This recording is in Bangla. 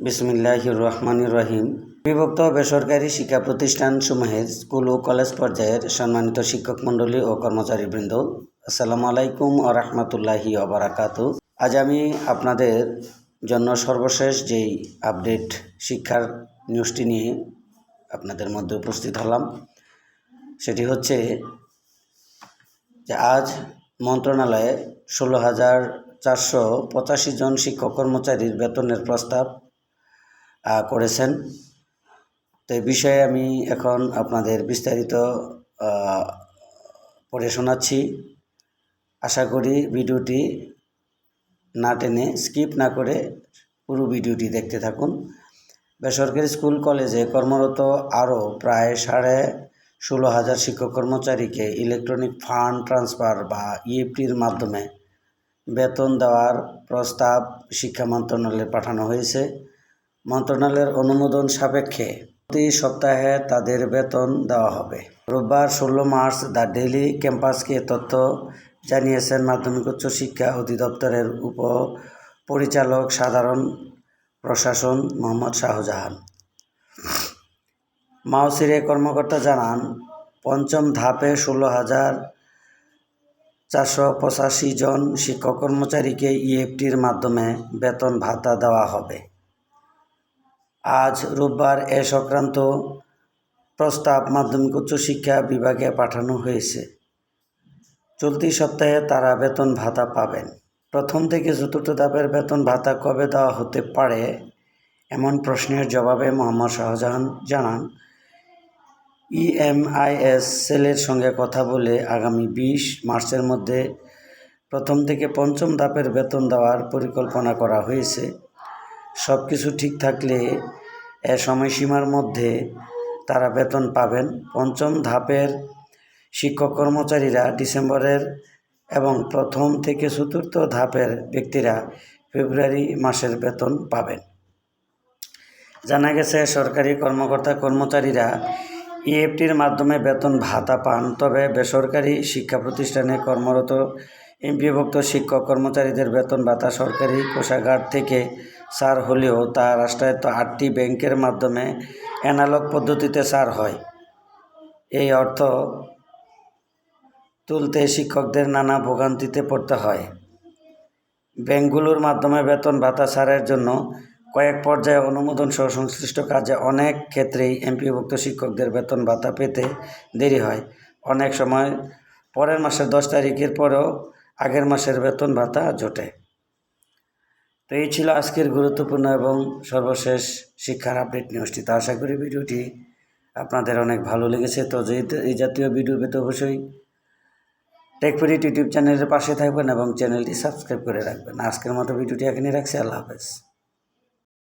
বিসমিল্লাহ রহমান রহিম বিভক্ত বেসরকারি শিক্ষা প্রতিষ্ঠানসমূহের স্কুল ও কলেজ পর্যায়ের সম্মানিত শিক্ষক মণ্ডলী ও কর্মচারীবৃন্দ, আসসালামু আলাইকুম ও রহমতুল্লাহি অবরাকাতু আজ আমি আপনাদের জন্য সর্বশেষ যেই আপডেট শিক্ষার নিউজটি নিয়ে আপনাদের মধ্যে উপস্থিত হলাম, সেটি হচ্ছে যে আজ মন্ত্রণালয়ে ষোলো হাজার চারশো পঁচাশি জন শিক্ষক কর্মচারীর বেতনের প্রস্তাব করেছেন। তো এই বিষয়ে আমি এখন আপনাদের বিস্তারিত পড়ে শোনাচ্ছি। আশা করি ভিডিওটি না টেনে স্কিপ না করে পুরো ভিডিওটি দেখতে থাকুন। বেসরকারি স্কুল কলেজে কর্মরত আরও প্রায় সাড়ে ষোলো হাজার শিক্ষক কর্মচারীকে ইলেকট্রনিক ফান্ড ট্রান্সফার বা ইএফটির মাধ্যমে বেতন দেওয়ার প্রস্তাব শিক্ষা মন্ত্রণালয়ে পাঠানো হয়েছে। মন্ত্রণালয়ের অনুমোদন সাপেক্ষে প্রতি সপ্তাহে তাদের বেতন দেওয়া হবে। রোববার ষোলো মার্চ দ্য ডেইলি ক্যাম্পাসকে তথ্য জানিয়েছেন মাধ্যমিক উচ্চ শিক্ষা অধিদপ্তরের উপ পরিচালক সাধারণ প্রশাসন মোহাম্মদ শাহজাহান। মাওসিরে কর্মকর্তা জানান, পঞ্চম ধাপে ষোলো হাজার চারশো পঁচাশি জন শিক্ষক কর্মচারীকে ইএফটির মাধ্যমে বেতন ভাতা দেওয়া হবে। আজ রোববার এ সংক্রান্ত প্রস্তাব মাধ্যমিক উচ্চ শিক্ষা বিভাগে পাঠানো হয়েছে। চলতি সপ্তাহে তারা বেতন ভাতা পাবেন। প্রথম থেকে চতুর্থ ধাপের বেতন ভাতা কবে দেওয়া হতে পারে এমন প্রশ্নের জবাবে মোহাম্মদ শাহজাহান জানান, ইএমআইএস সেলের সঙ্গে কথা বলে আগামী বিশ মার্চের মধ্যে প্রথম থেকে পঞ্চম ধাপের বেতন দেওয়ার পরিকল্পনা করা হয়েছে। সব কিছু ঠিক থাকলে এ সময়সীমার মধ্যে তারা বেতন পাবেন। পঞ্চম ধাপের শিক্ষক কর্মচারীরা ডিসেম্বরের এবং প্রথম থেকে চতুর্থ ধাপের ব্যক্তিরা ফেব্রুয়ারি মাসের বেতন পাবেন। জানা গেছে, সরকারি কর্মকর্তা কর্মচারীরা ইএফটির মাধ্যমে বেতন ভাতা পান, তবে বেসরকারি শিক্ষা প্রতিষ্ঠানে কর্মরত এমপিভুক্ত শিক্ষক কর্মচারীদের বেতন ভাতা সরকারি কোষাগার থেকে সার হলেও তা রাষ্ট্রায়ত্ত আটটি ব্যাংকের মাধ্যমে অ্যানালগ পদ্ধতিতে সার হয়। এই অর্থ তুলতে শিক্ষকদের নানা ভোগান্তিতে পড়তে হয়। ব্যাংকগুলোর মাধ্যমে বেতন ভাতা ছাড়ের জন্য কয়েক পর্যায়ে অনুমোদন সহ সংশ্লিষ্ট কাজে অনেক ক্ষেত্রেই এমপিভুক্ত শিক্ষকদের বেতন ভাতা পেতে দেরি হয়। অনেক সময় পরের মাসের দশ তারিখের পরেও আগের মাসের বেতন ভাতা জোটে। তো এই ছিল আজকের গুরুত্বপূর্ণ এবং সর্বশেষ শিক্ষার আপডেট নিউজটি। তো আশা করি ভিডিওটি আপনাদের অনেক ভালো লেগেছে। তো যে এই জাতীয় ভিডিও পেতে অবশ্যই টেকফিরিট ইউটিউব চ্যানেলের পাশে থাকবেন এবং চ্যানেলটি সাবস্ক্রাইব করে রাখবেন। আজকের মতো ভিডিওটি এখানে রাখছি। আল্লাহ হাফেজ।